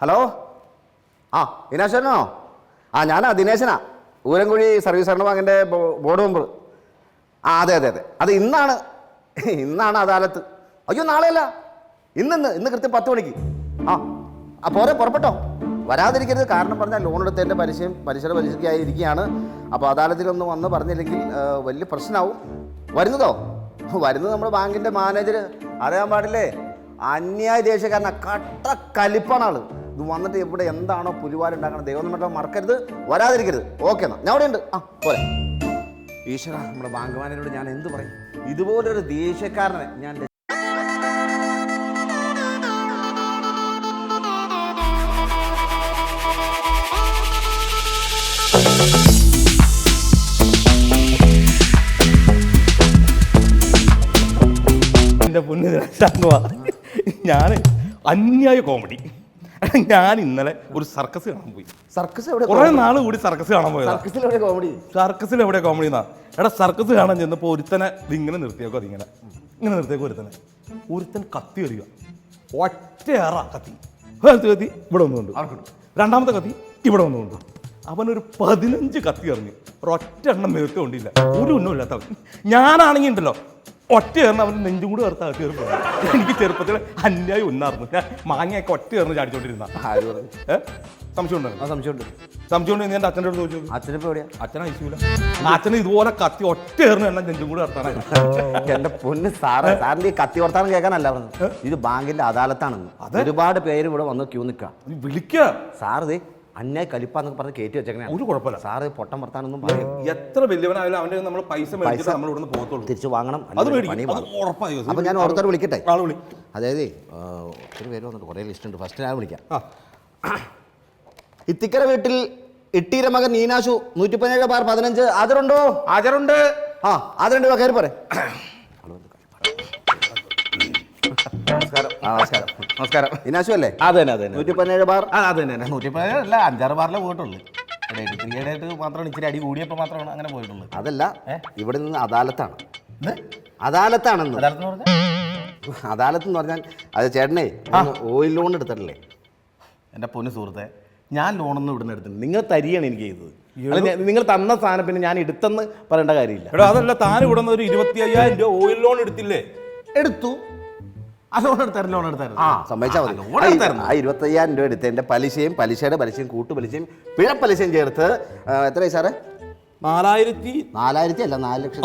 Hello? ആ ദിനേശനോ ആ ഞാനാ ദിനേശനാ. ഊരൻകുഴി സർവീസ് സഹകരണ ബാങ്കിന്റെ ബോർഡ് മെമ്പർ. ആ അതെ അതെ അതെ. അത് ഇന്നാണ്. ഇന്നാണ് അദാലത്ത്. അയ്യോ നാളെയല്ല. ഇന്നിന്ന് ഇന്ന് കൃത്യം പത്ത് മണിക്ക്. ആ ആ പോരെ പുറപ്പെട്ടോ? വരാതിരിക്കരുത്. കാരണം പറഞ്ഞാൽ ലോൺ എടുത്തതിന്റെ പലിശയും പലിശയുടെ പലിശയ്ക്കായി ഇരിക്കുകയാണ് അപ്പോൾ അദാലത്തിലൊന്ന് വന്ന് പറഞ്ഞില്ലെങ്കിൽ വലിയ പ്രശ്നമാവും. വരുന്നതോ? വരുന്നത് നമ്മുടെ ബാങ്കിന്റെ മാനേജർ അറിയാൻ പാടില്ലേ? അന്യായ ദേശക്കാരനാ കട്ട കലിപ്പാണ് ആൾ. ഇത് വന്നിട്ട് ഇവിടെ എന്താണോ പുലിവാലുണ്ടാക്കണം ദൈവം നമ്മുടെ മറക്കരുത്. വരാതിരിക്കരുത്. ഓക്കെ എന്നാ. ഞാൻ അവിടെ ഉണ്ട് ആ പോലെ ഈശ്വര നമ്മുടെ ബാങ്ക് മാനേജരോട് ഞാൻ എന്ത് പറയും? ഇതുപോലൊരു ദേഷ്യക്കാരനെ ഞാൻ ഞാൻ അന്യായ കോമഡി ഞാൻ ഇന്നലെ ഒരു സർക്കസ് കാണാൻ പോയി. സർക്കസ് എവിടെ കുറെ നാൾ കൂടി സർക്കസ് കാണാൻ പോയത്. സർക്കസിൽ എവിടെ കോമഡി സർക്കസിൽ എവിടെ കോമഡി എന്നാ എടാ സർക്കസ് കാണാൻ ചെന്നപ്പോൾ ഒരുത്തനെ ഇതിങ്ങനെ നിർത്തിയേക്കോ അതിങ്ങനെ. ഇങ്ങനെ നിർത്തിയേക്കോ ഒരുത്തനെ. ഒരുത്തൻ കത്തി എറിയുക ഒറ്റയേറ കത്തി. ആദ്യത്തെ കത്തി? ഇവിടെ ഒന്നുണ്ട് രണ്ടാമത്തെ കത്തി ഇവിടെ ഒന്നുണ്ട് അവനൊരു പതിനഞ്ച് കത്തി എറിഞ്ഞു. ഒരൊറ്റ എണ്ണം നേരത്തെ കൊണ്ടില്ല. ഒരു ഒന്നും ഇല്ലാത്തവൻ. ഞാനാണെങ്കിൽ ഉണ്ടല്ലോ ഒറ്റ ചേർന്ന് അവൻ നെഞ്ചും കൂടെ ചേർത്ത് അകത്ത് കയറി. എനിക്ക് ചെറുപ്പത്തിൽ അന്യായി ഒന്നായിരുന്നു ഞാൻ മാങ്ങയൊക്കെ ഒറ്റ ചേർന്ന് ചാടിച്ചോണ്ടിരുന്ന. ആര് പറഞ്ഞു സംശയം ആ സംശയമുണ്ട്. സംശയം ഉണ്ട് ഞാൻ അച്ഛന്റെ അടുത്ത് ചോദിച്ചു അച്ഛനിപ്പോ എവിടെയാ? അച്ഛനെ അയച്ചില്ല അച്ഛന് ഇതുപോലെ കത്തി ഒറ്റ ചേർന്ന് എണ്ണ നെഞ്ചും കൂടെ നടത്താനായി എന്റെ പൊന്ന് സാറ് സാറിന്റെ ഈ കത്തി വർത്താനം കേൾക്കാനല്ല പറഞ്ഞത് ഇത് ബാങ്കിന്റെ അദാലത്താണെന്ന്. ഒരുപാട് പേര് ഇവിടെ വന്ന് ക്യൂ നിൽക്കുക വിളിക്കുക സാറ് ഇത് അന്യായ കലിപ്പാന്നൊക്കെ പറഞ്ഞ് കയറ്റി വെച്ചേക്കണേ ഒരു കുഴപ്പമില്ല. സാറ് പൊട്ടം വർത്താനൊന്നും പറയും എത്ര വലിയവനായാലും അവന്റെ നമ്മൾ പൈസ മേടിച്ചിട്ട് നമ്മൾ ഇവിടുന്ന് പോകത്തുള്ളൂ. തിരിച്ചു വാങ്ങണം. അത് അല്ലെങ്കിൽ പണി മേടിക്കും അത് പാളും. ഉറപ്പായി അപ്പൊ ഞാൻ ഓർത്തോട് വിളിക്കട്ടെ? വിളി. അതായത് ആ, ഒത്തിരി പേര് വന്നിട്ട് കുറേ ലിസ്റ്റ് ഉണ്ട്. ഫസ്റ്റ് ഞാൻ വിളിക്കാം. ആ. ഇത്തിക്കര വീട്ടിൽ ഇട്ടീര മകൻ നീനാശു നൂറ്റി പതിനേഴ് ബാർ പതിനഞ്ച്. ആദരുണ്ടോ ആദരുണ്ട് ആ ആദരണ്ട് കയറി ആ നമസ്കാരം. നമസ്കാരം. നമസ്കാരം. നീനാശു അല്ലേ? അതെ അതെ നൂറ്റി പതിനേഴ് ബാർ? ആ അതെ തന്നെ നൂറ്റി പതിനേഴല്ല അഞ്ചാറ് ബാറിലെ പോയിട്ടുള്ളൂ. ഇവിടെ മാത്രമാണ് ഇച്ചിരി അടി കൂടിയപ്പോൾ മാത്രമാണ് അങ്ങനെ പോയിട്ടുള്ളൂ. അതല്ല ഇവിടെ നിന്ന് അദാലത്താണ്. അദാലത്താണെന്ന്. അദാലത്ത് എന്ന് പറഞ്ഞാൽ അത് ചേട്ടനെ ഓയിൽ ലോൺ എടുത്തിട്ടില്ലേ? എന്റെ പൊന്നു സുഹൃത്തെ ഞാൻ ലോണൊന്നും ഇവിടുന്ന് എടുത്തില്ല നിങ്ങൾ തരികയാണ് എനിക്ക് ചെയ്തത്. നിങ്ങൾ തന്ന സാധനം പിന്നെ ഞാൻ എടുത്തെന്ന് പറയേണ്ട കാര്യമില്ല. അതല്ല താൻ ഇവിടെ നിന്ന് ഒരു ഇരുപത്തി അയ്യായിരം രൂപ ഓയിൽ ലോൺ എടുത്തില്ലേ? എടുത്തു. ലോൺ എടുത്തായിരുന്നു ലോൺ എടുത്തായിരുന്നു. ആ സമ്മതിച്ചാൽ മതി. ആ ഇരുപത്തയ്യായിരം രൂപ എടുത്ത് എന്റെ പലിശയും പലിശയുടെ പലിശയും കൂട്ടുപലിശയും പിഴപ്പലിശയും ചേർത്ത് എത്ര എത്രയായി സാറേ? നാലായിരത്തി നാലായിരത്തി അല്ല നാല് ലക്ഷം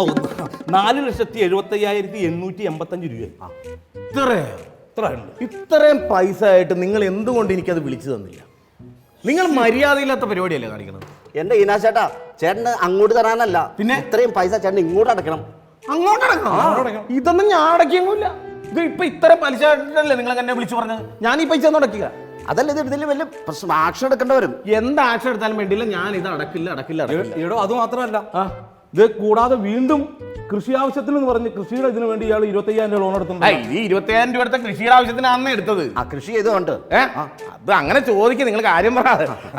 നാല് ലക്ഷത്തി എഴുപത്തി അയ്യായിരത്തി എണ്ണൂറ്റി എൺപത്തഞ്ച് രൂപ. ഇത്രയും? പൈസ ആയിട്ട് നിങ്ങൾ എന്തുകൊണ്ട് എനിക്കത് വിളിച്ചു തന്നില്ല? നിങ്ങൾ മര്യാദയില്ലാത്ത പരിപാടിയല്ലേ കാണിക്കുന്നത്? എന്റെ ഈനാശേട്ടാ ചേട്ടന് അങ്ങോട്ട് തരാനല്ല. പിന്നെ? ഇത്രയും പൈസ ചേട്ടൻ ഇങ്ങോട്ട് അടക്കണം അങ്ങോട്ട് അടക്കണം ഇതൊന്നും ഞാൻ അടക്കിയൊന്നുമില്ല ഇത് ഇപ്പൊ ഇത്ര പലിശ അല്ലേ നിങ്ങൾ എന്നെ വിളിച്ചു പറഞ്ഞത്? ഞാൻ ഈ പൈസ ഒന്നും അടക്കുക അതല്ല ഇത് ഇതിൽ വലിയ പ്രശ്നം ആക്ഷൻ എടുക്കേണ്ടി വരും എന്ത് ആക്ഷൻ എടുത്താലും വേണ്ടിയില്ല ഞാൻ ഇത് അടക്കില്ല അടക്കില്ല അടക്കില്ല. എടോ അത് മാത്രമല്ല. ഇത് കൂടാതെ വീണ്ടും കൃഷി ആവശ്യത്തിന് എന്ന് പറഞ്ഞ് കൃഷിയുടെ ഇതിനു വേണ്ടി ഇയാൾ ഇരുപത്തി അയ്യായിരം രൂപ ലോൺ എടുത്തിട്ടുണ്ട്. ഈ ഇരുപത്തയ്യായിരം രൂപ എടുത്ത കൃഷിയുടെ ആവശ്യത്തിനാണ് എടുത്തത്. ആ കൃഷി ചെയ്തുകൊണ്ട്. അത് അങ്ങനെ ചോദിക്കുക നിങ്ങൾ കാര്യം പറ.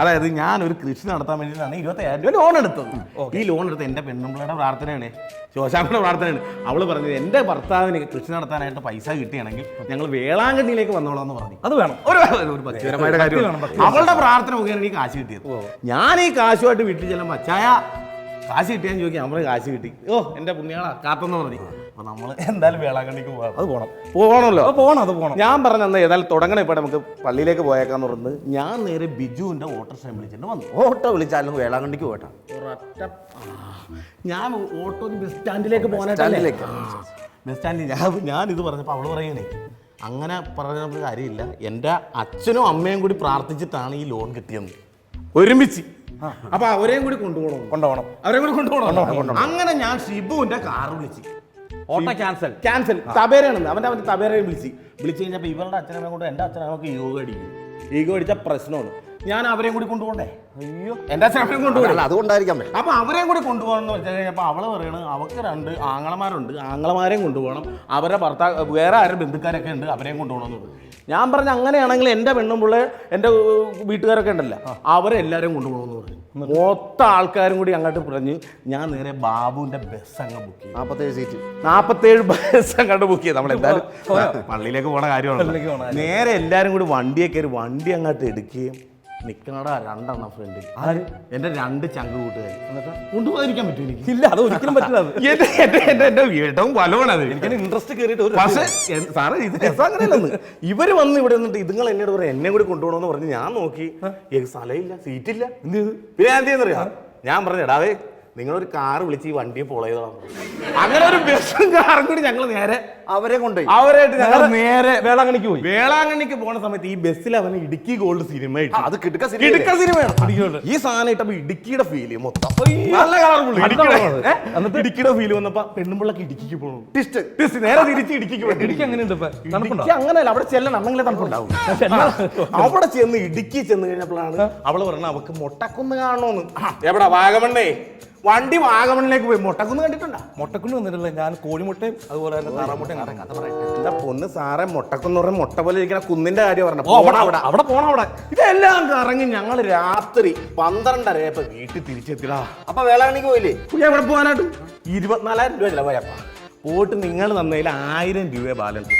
അതായത് ഞാൻ ഒരു കൃഷി നടത്താൻ വേണ്ടിയിട്ടാണ് ഇരുപത്തയ്യായിരം രൂപ ലോൺ എടുത്തത്. ഈ ലോൺ എടുത്ത് എന്റെ പെണ്ണുമ്പിളയുടെ പ്രാർത്ഥനയാണ് ശോശാമ്മയുടെ പ്രാർത്ഥനയാണ്. അവൾ പറഞ്ഞത് എന്റെ ഭർത്താവിന് കൃഷി നടത്താനായിട്ട് പൈസ കിട്ടുകയാണെങ്കിൽ ഞങ്ങൾ വേളാങ്കണ്ണിയിലേക്ക് വന്നോളാം എന്ന് പറഞ്ഞു. അത് വേണം. ഒരു ഒരു ഭക്തിപരമായിട്ട് ഭക്തി കാര്യം അവളുടെ പ്രാർത്ഥന മുഖേന ഈ കാശ് കിട്ടിയത്. ഞാൻ ഈ കാശുമായിട്ട് വീട്ടിൽ ചെല്ലുമ്പോൾ അച്ചായ കാശ് കിട്ടിയാന്ന് ചോദിക്കാം നമ്മൾ കാശ് കിട്ടി. ഓ എന്റെ പുണ്യാളാ കാത്തെന്ന് പറഞ്ഞു അപ്പൊ നമ്മൾ എന്തായാലും വേളാങ്കണ്ണിക്ക് പോകാം അത് പോകണം പോകണമല്ലോ പോകണം അത് പോകണം ഞാൻ പറഞ്ഞ അന്ന് ഏതായാലും തുടങ്ങണ ഇപ്പൊ നമുക്ക് പള്ളിയിലേക്ക് പോയേക്കാന്ന് പറഞ്ഞത് ഞാൻ നേരെ ബിജുവിന്റെ ഓട്ടോറിക്ഷ വിളിച്ചിട്ട് വന്നു. ഓട്ടോ വിളിച്ചാലും വേളാങ്കണ്ണിക്ക് പോയിട്ടാ. ഒരൊറ്റ ഞാൻ ഓട്ടോ ബസ് സ്റ്റാൻഡിലേക്ക്. പോകാനായിട്ടല്ലേ? ബസ് സ്റ്റാൻഡിൽ ഞാൻ ഞാൻ ഇത് പറഞ്ഞപ്പോൾ അവൾ പറയണേ അങ്ങനെ പറഞ്ഞ കാര്യമില്ല. എന്റെ അച്ഛനും അമ്മയും കൂടി പ്രാർത്ഥിച്ചിട്ടാണ് ഈ ലോൺ കിട്ടിയത് ഒരുമിച്ച്. അപ്പൊ അവരെയും കൂടി കൊണ്ടുപോകണം. കൊണ്ടുപോകണം. അവരെയും കൂടി കൊണ്ടുപോകണം. അങ്ങനെ ഞാൻ ഷിബുവിന്റെ കാർ വിളിച്ചു. Auto cancel. ക്യാൻസൽ. തബേരയാണ് അവന്റെ അവന്റെ തബേരയെ വിളിച്ച്. വിളിച്ചു കഴിഞ്ഞപ്പോൾ ഇവരുടെ അച്ഛനെ കൊണ്ട് എന്റെ അച്ഛനമ്മക്ക് യോഗ അടിക്കും. ഈഗോ അടിച്ച പ്രശ്നമാണ്. ഞാൻ അവരെയും കൂടി കൊണ്ടുപോകണ്ടേ? അയ്യോ. എന്റെ അച്ഛനും കൊണ്ടുപോകണം അതുകൊണ്ടായിരിക്കാം അപ്പൊ അവരെയും കൂടി കൊണ്ടുപോകണം എന്ന് വെച്ച് അപ്പൊ അവൾ പറയണ് അവക്ക് രണ്ട് ആങ്ങളമാരുണ്ട്. ആങ്ങളമാരെയും കൊണ്ടുപോകണം. അവരെ ഭർത്താവ് വേറെ ആരും ബന്ധുക്കാരൊക്കെ ഉണ്ട് അവരെയും കൊണ്ടുപോകണം എന്ന് പറഞ്ഞു ഞാൻ പറഞ്ഞ അങ്ങനെയാണെങ്കിൽ എന്റെ പെണ്ണും പിള്ളേ എന്റെ വീട്ടുകാരൊക്കെ ഉണ്ടല്ലോ അവരെല്ലാവരും കൊണ്ടുപോകണമെന്ന് പറഞ്ഞു മൊത്തം ആൾക്കാരും കൂടി അങ്ങോട്ട് പറഞ്ഞ് ഞാൻ നേരെ ബാബുവിന്റെ ബസ് അങ്ങ് ബുക്ക് ചെയ്തു നാൽപ്പത്തേഴ് സീറ്റ് നാൽപ്പത്തേഴ് ബസ് അങ്ങോട്ട് ബുക്ക് ചെയ്തു പള്ളിയിലേക്ക് പോണ പള്ളിയിലേക്ക് പോണ കാര്യമാണ് നേരെ എല്ലാവരും കൂടി വണ്ടിയൊക്കെ കയറി വണ്ടി അങ്ങോട്ട് എടുക്കുകയും നിൽക്കണടാ രണ്ടെണ്ണം ഫ്രണ്ടിൽ എന്റെ രണ്ട് ചങ്ക് കൂട്ടുകാർ കൊണ്ടുപോകാതിരിക്കാൻ പറ്റും എനിക്ക്. ഇല്ല അത് ഒരിക്കലും പറ്റില്ല അത്. എന്റെ എന്റെ എന്റെ എന്റെ ഫലമാണത് എനിക്ക് ഇൻട്രസ്റ്റ് കയറിയിട്ട് ഒരു പക്ഷേ എൻ- സാറേ ഇത് രസം അങ്ങനെയല്ലെന്ന്. ഇവർ വന്ന് ഇവിടെ നിന്നിട്ട് ഇതുങ്ങൾ എന്നോട് പറയാം എന്നെ കൂടി കൊണ്ടുപോകണമെന്ന് പറഞ്ഞ് ഞാൻ നോക്കി. എനിക്ക് സ്ഥലമില്ല സീറ്റില്ല എന്ത് ചെയ്തു? പിന്നെ ഞാൻ എന്ത് ചെയ്യുന്നറിയാം? ഞാൻ പറഞ്ഞു എടാവേ നിങ്ങളൊരു കാർ വിളിച്ച് ഈ വണ്ടിയെ ഫോളോ ചെയ്തോളാം അങ്ങനെ ഒരു ബസ്സും കാറും കൂടി ഞങ്ങൾ നേരെ അവരെ കൊണ്ടുപോയി. അവരായിട്ട് ഞങ്ങൾ നേരെ വേളാങ്ങണിക്ക് പോയി. വേളാങ്കണ്ണിക്ക് പോണ സമയത്ത് ഈ ബസ്സിൽ അവന് ഇടുക്കി ഗോൾഡ് സിനിമ ഇട്ടു. അത് കിടുക്ക സിനിമ ഇടുക്ക സിനിമയാണ്. ഈ സാധനം ഇട്ടപ്പോ ഇടുക്കിയുടെ ഫീൽ മൊത്തം. നല്ല കളർഫുൾ എന്നിട്ട്? ഇടുക്കിയുടെ ഫീൽ വന്നപ്പോ പെണ്ണുമ്പിള്ളക്ക് ഇടുക്കിക്ക് പോകണം ടിസ്റ്റ് ടിസ്റ്റ് നേരെ തിരിച്ച് ഇടുക്കിക്ക് പോയി. ഇടുക്കി അങ്ങനെ ഇപ്പൊ? തണുപ്പുണ്ടോ? ഇടുക്കി അങ്ങനെയല്ല. അവിടെ ചെല്ലണം അന്നെങ്കിലേ തണുപ്പുണ്ടാവും. അവിടെ ചെന്ന് ഇടുക്കി ചെന്ന് കഴിഞ്ഞപ്പോഴാണ് അവൾ പറഞ്ഞ അവക്ക് മൊട്ടക്കൊന്ന് കാണണോന്ന്. എവിടെ വാഗമണ്ണേ? വണ്ടി വാഗമണിലേക്ക് പോയി. മുട്ടക്കുന്ന് കണ്ടിട്ടുണ്ടോ? മുട്ടക്കുന്ന് വന്നിട്ടില്ല. ഞാൻ കോഴിമുട്ടയും അതുപോലെ തന്നെ താറാമുട്ടയും കഥ പറയട്ടെ. എന്താ പൊന്ന് സാറേ മുട്ടക്കുന്ന് പറഞ്ഞ മുട്ട പോലെ ഇരിക്കുന്ന കുന്നിന്റെ കാര്യം പറഞ്ഞു അവിടെ അവിടെ. പോണ അവിടെ. ഇതെല്ലാം കറങ്ങി ഞങ്ങൾ രാത്രി പന്ത്രണ്ടരയപ്പോ വീട്ടിൽ തിരിച്ചെത്തിടാ അപ്പൊ വേളാണിക്ക് പോയില്ലേ? ഞാൻ എവിടെ പോകാനായിട്ട്? ഇരുപത്തിനാലായിരം രൂപ ചിലവായപ്പ. പോയിട്ട് നിങ്ങൾ തന്നതിൽ ആയിരം രൂപ ബാലൻസ്.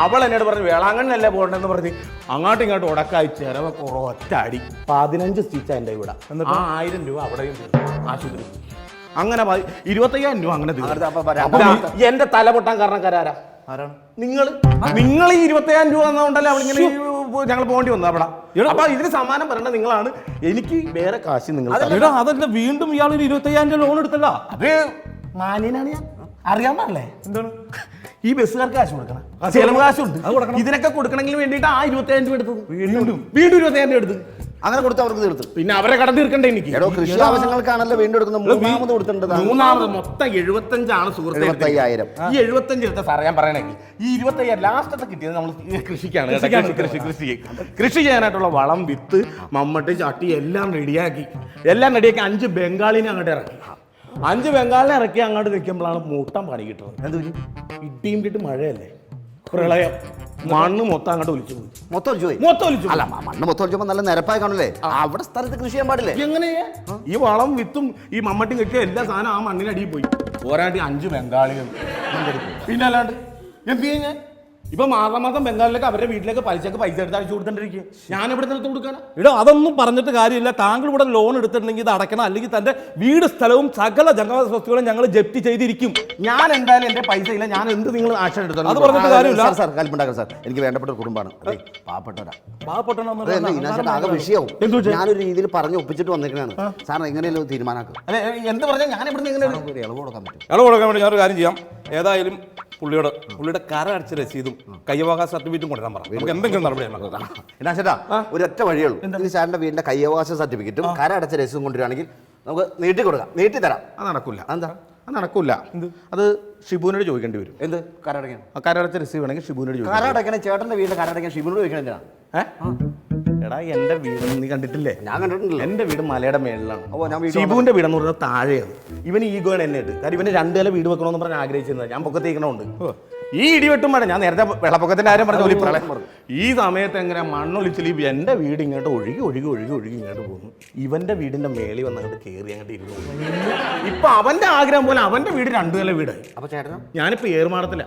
അവൾ എന്നോട് പറഞ്ഞു വേളാങ്കണ്ണല്ലേ പോകണ്ടെന്ന് പറഞ്ഞ് അങ്ങോട്ടും ഇങ്ങോട്ടും ഉടക്കായി ചിലവ് ഒറ്റ അടി. പതിനഞ്ച് സ്റ്റിച്ച് എന്റെ ഇവിടെ ആ ആയിരം രൂപ അവിടെയും. ആശുപത്രി. അങ്ങനെ ഇരുപത്തയ്യായിരം രൂപ അങ്ങനെ തീർന്നു. അപ്പൊ എന്റെ തല പൊട്ടാൻ കാരണക്കാരാരാ ആരാണ്? നിങ്ങൾ നിങ്ങൾ ഈ ഇരുപത്തയ്യായിരം രൂപ തന്നോണ്ടല്ലേ ഇങ്ങനെ ഞങ്ങൾ പോകേണ്ടി വന്നു അവിടെ? അപ്പൊ ഇതിന് സമ്മാനം പറയേണ്ട നിങ്ങളാണ്. എനിക്ക് വേറെ കാശ് നിങ്ങൾ തരണം. എടാ അതല്ല വീണ്ടും ഇയാൾ ഒരു ഇരുപത്തയ്യായിരം രൂപ ലോൺ എടുത്തല്ല അത് മാന്യനാണ് ഞാൻ. അറിയാൻ പാടില്ലേ എന്താണ്? ഈ ബസ്സുകാർക്ക് കാശ് കൊടുക്കണം. ചെലവ് കാശുണ്ട്. ഇതിനൊക്കെ കൊടുക്കണമെങ്കിൽ വേണ്ടിയിട്ട് ആ ഇരുപത്തയ്യായിരം രൂപ എടുത്തു വീണ്ടും. വീണ്ടും ഇരുപത്തയ്യായിരം രൂപ എടുത്ത് അങ്ങനെ കൊടുത്ത് അവർക്ക് തീർത്ത്. പിന്നെ അവരെ കടന്നു തീർക്കണ്ടേ എനിക്ക്? എടോ കൃഷി ആവശ്യങ്ങൾക്കാണല്ലോ വീണ്ടെടുക്കുന്നത് മൂന്നാമത് കൊടുത്തിട്ടുണ്ട് മൂന്നാമത് മൊത്തം എഴുപത്തഞ്ചാണ് സുഹൃത്ത് എഴുപത്തയ്യായിരം. ഈ എഴുപത്തഞ്ച് എടുത്ത സാറേ ഞാൻ പറയണെങ്കിൽ ഈ ഇരുപത്തയ്യായിരം ലാസ്റ്റത്തെ കിട്ടിയത് നമ്മൾ കൃഷിക്കാണ്. കൃഷി കൃഷി കൃഷി. കൃഷി ചെയ്യാനായിട്ടുള്ള വളം വിത്ത് മമ്മട്ടി ചട്ടി എല്ലാം റെഡിയാക്കി. എല്ലാം റെഡിയാക്കി. അഞ്ച് ബംഗാളിനെ അങ്ങോട്ട് ഇറക്കി. അഞ്ച് ബംഗാളിനെ ഇറക്കി അങ്ങോട്ട് നിൽക്കുമ്പോഴാണ് മൂട്ടം പണി കിട്ടുന്നത് എന്ത് ഇടിയും കിട്ടും മഴയല്ലേ? പ്രളയം. മണ്ണ് മൊത്തം അങ്ങോട്ട് ഒലിച്ചു പോയി. മൊത്തം ഒലിച്ചു പോയി? മൊത്തം ഒലിച്ചു അല്ല മണ്ണ് മൊത്തം ഒലിച്ചപ്പോ നല്ല നിരപ്പായി കാണൂലേ അവിടെ സ്ഥലത്ത് കൃഷി ചെയ്യാൻ പാടില്ലേ? എങ്ങനെയാ ഈ വളം വിത്തും ഈ മമ്മട്ടി കെട്ടിയ എല്ലാ സാധനം ആ മണ്ണിനടിയിൽ പോയി. പോരാട്ടി അഞ്ച് ബംഗാളികൾ. പിന്നെ അല്ലാണ്ട് എന്ത് ചെയ്യാൻ ഇപ്പൊ മാസം മാസം ബംഗാളിലേക്ക് അവരുടെ വീട്ടിലേക്ക് പലിശക്ക് പൈസ എടുത്ത് അടിച്ചു കൊടുത്തോണ്ടിരിക്കുക ഞാൻ ഇവിടെ നിന്ന് കൊടുക്കാനാ? ഇടോ അതൊന്നും പറഞ്ഞിട്ട് കാര്യമില്ല. താങ്കൾ ഇവിടെ ലോൺ എടുത്തിട്ടുണ്ടെങ്കിൽ ഇത് അടക്കണം അല്ലെങ്കിൽ തന്റെ വീട് സ്ഥലവും സകല ജനവാസ വസ്തുക്കളും ഞങ്ങൾ ജപ്തി ചെയ്തിരിക്കും. ഞാൻ എന്തായാലും എന്റെ പൈസ ഇല്ല. ഞാൻ എന്ത് നിങ്ങൾ ആക്ഷൻ എടുത്തോ അത് പറഞ്ഞിട്ട് കാര്യമില്ല. സാർ സാർ കൽപ്പുണ്ടാക്കണം സാർ. എനിക്ക് വേണ്ടപ്പെട്ട കുടുംബമാണ്. പാവപ്പെട്ടവരാ. പാവപ്പെട്ടവനാണെന്ന് അതെ ആകെ വിഷയവും? ഞാനൊരു രീതിയിൽ പറഞ്ഞു ഒപ്പിച്ചിട്ട് വന്നിരിക്കുന്നതാണ് സാറിന് എങ്ങനെയല്ലോ തീരുമാനമാക്കും അല്ലെ എന്ത് പറഞ്ഞാൽ ഞാൻ ഇവിടെ ഇളവ് കൊടുക്കാൻ പറ്റും. ഇളവ് കൊടുക്കാൻ വേണ്ടി ഞാനൊരു കാര്യം ചെയ്യാം. ഏതായാലും പുള്ളിയോട് പുള്ളിയുടെ കര അടിച്ച രസീതും കയ്യവകാശ സർട്ടിഫിക്കറ്റും കൊണ്ടുവരാൻ പറഞ്ഞു നമുക്ക് എന്തെങ്കിലും നടപടി എന്നാ ചേട്ടാ ഒരൊറ്റ വഴിയുള്ളൂ ഈ സാറിന്റെ വീടിന്റെ കയ്യവകാശ സർട്ടിഫിക്കറ്റും കര അടച്ച രസീതും കൊണ്ടുവരികയാണെങ്കിൽ നമുക്ക് നീട്ടി കൊടുക്കാം നീട്ടി തരാം. അത് നടക്കൂല. എന്താ അത് നടക്കൂല. അത് ഷിബുവിനോട് ചോദിക്കേണ്ടി വരും. എന്ത്? കരടക്കാൻ കരടച്ച രസീവ് വേണമെങ്കിൽ ഷിബുവിനോട് ചോദിക്കാം. കരടക്കണേ ചേട്ടന്റെ വീടിന്റെ കരടക്കാൻ ഷിബുവിനോട് ചോദിക്കണം എന്തിനാ? ഏ? എടാ എന്റെ വീട് നീ കണ്ടിട്ടില്ലേ? ഞാൻ കണ്ടിട്ടുണ്ട് എന്റെ വീട് മലയുടെ മേളിലാണ്. ഷിബുവിന്റെ വീടെന്ന് പറഞ്ഞാൽ താഴെയാണ്. ഇവന് ഈഗോയാണ് എന്നെ ഇട്ട്. കാര്യം ഇവന് രണ്ടു നില വീട് വെക്കണമെന്ന് പറഞ്ഞാൽ ആഗ്രഹിച്ചിരുന്നത്. ഞാൻ പൊക്കത്തേക്കണമുണ്ട് ഈ ഇടിവെട്ടും മഴ ഞാൻ നേരത്തെ വെള്ളപ്പൊക്കത്തിന്റെ കാര്യം പറഞ്ഞു ഒരു പ്രളയം ഈ സമയത്ത് എങ്ങനെ മണ്ണൊലിച്ചിൽ എന്റെ വീട് ഇങ്ങോട്ട് ഒഴുകി ഒഴുകി ഒഴുകി ഒഴുകി ഇങ്ങോട്ട് പോകുന്നു. ഇവന്റെ വീടിന്റെ മേളിൽ വന്ന് അങ്ങോട്ട് കയറി അങ്ങോട്ട് ഇരുന്നു ഇപ്പൊ അവന്റെ ആഗ്രഹം പോലെ അവന്റെ വീട് രണ്ടു നില വീടായി. അപ്പൊ ചേട്ടനോ? ഞാനിപ്പോ ഏറുമാടത്തില്ല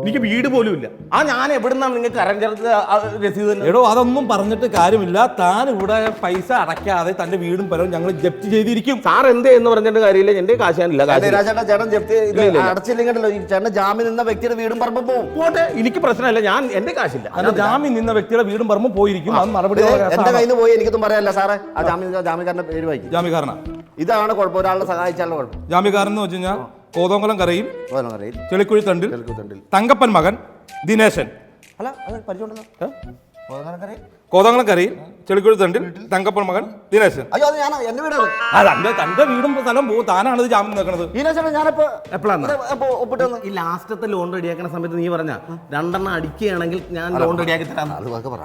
എനിക്ക് വീട് പോലും ഇല്ല. ആ ഞാൻ എവിടുന്നാണ് നിങ്ങൾക്ക് കരം ചേർത്ത് ആ രസീത് എടോ അതൊന്നും പറഞ്ഞിട്ട് കാര്യമില്ല. താൻ ഇവിടെ പൈസ അടയ്ക്കാതെ തന്റെ വീടും പലവും ഞങ്ങൾ ജപ്തി ചെയ്തിരിക്കും. സാർ എന്തേ എന്ന് പറഞ്ഞിട്ട് കാര്യമില്ല. എന്റെ കാശ് ഞാനില്ല കാശ് ചേട്ടൻ ചേട്ടൻ ജപ്തി ഇത് അടച്ചില്ലെങ്കിലോ ഈ ചേട്ടൻ ജാമ്യം നിന്ന വ്യക്തിയുടെ വീടും പറമ്പും പോകും പോട്ടെ എനിക്ക് പ്രശ്നമില്ല. ഞാൻ എന്റെ കാശില്ല. ജാമ്യം നിന്ന വ്യക്തിയുടെ വീടും പറമ്പും പോയിരിക്കും. അത് നടപടി എന്റെ കയ്യിൽ നിന്ന് പോയി എനിക്കൊന്നും പറയാനല്ല സാറേ. ആ ജാമ്യം ജാമ്യക്കാരന്റെ പേര് വായിക്കും. ജാമ്യക്കാരനാ? ഇതാണ് കുഴപ്പം. ഒരാളെ സഹായിച്ചാലുള്ള കുഴപ്പം. ജാമ്യക്കാരൻ എന്ന് വെച്ച് കഴിഞ്ഞാൽ കോതോങ്കലം കരയിൽ ചെളിക്കുഴി തണ്ടിൽ തങ്കപ്പൻ മകൻ ദിനേശൻ. അല്ല അത് പരിചയമുണ്ടല്ലോ കോതങ്ങളക്കരി ചെളിക്കുഴി തണ്ടിൽ തങ്കപ്പൻ മകൻ ദിനേശൻ. അയ്യോ അത് ഞാനാ എന്റെ വീടാണ്. ആ തന്റെ വീടും സ്ഥലം പോകും താനാണ് ഇത് ജാമ്യം നിൽക്കുന്നത് ഞാനിപ്പോ എപ്പോഴാണ് ഒപ്പിട്ട് ഈ ലാസ്റ്റത്തെ ലോൺ റെഡിയാക്കുന്ന സമയത്ത് നീ പറഞ്ഞ രണ്ടെണ്ണം അടിക്കുകയാണെങ്കിൽ ഞാൻ ലോൺ റെഡിയാക്കി തരാം.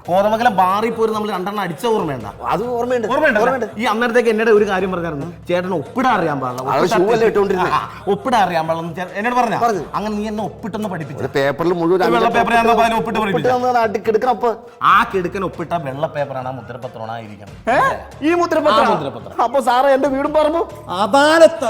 കോതമംഗലം ബാറിൽ പോയി നമ്മൾ രണ്ടെണ്ണം അടിച്ച ഓർമ്മയുണ്ട അത് ഓർമ്മയുണ്ട് ഓർമ്മയുണ്ട്. ഈ അന്നേരത്തേക്ക് എന്നോട് ഒരു കാര്യം പറഞ്ഞായിരുന്നു. ചേട്ടൻ ഒപ്പിടാ അറിയാൻ പാടില്ല. ഒപ്പിടാ അറിയാൻ പാടില്ല എന്നോട് പറഞ്ഞ. അങ്ങനെ നീ എന്നെ ഒപ്പിട്ടൊന്ന് പഠിപ്പിച്ചു പേപ്പറിൽ മുഴുവൻ വെള്ള പേപ്പർ ഞാൻ ആ കിടുക്കൻ ഒപ്പിട്ട വെള്ള പേപ്പറാണ് ആ മുദ്രപത്രമാണ് ആയിരിക്കണം ഏ ഈ മുദ്രപത്രം? ആ മുദ്രപത്രം. അപ്പൊ സാറേ എന്റെ വീടും പറമ്പു? അദാലത്ത്.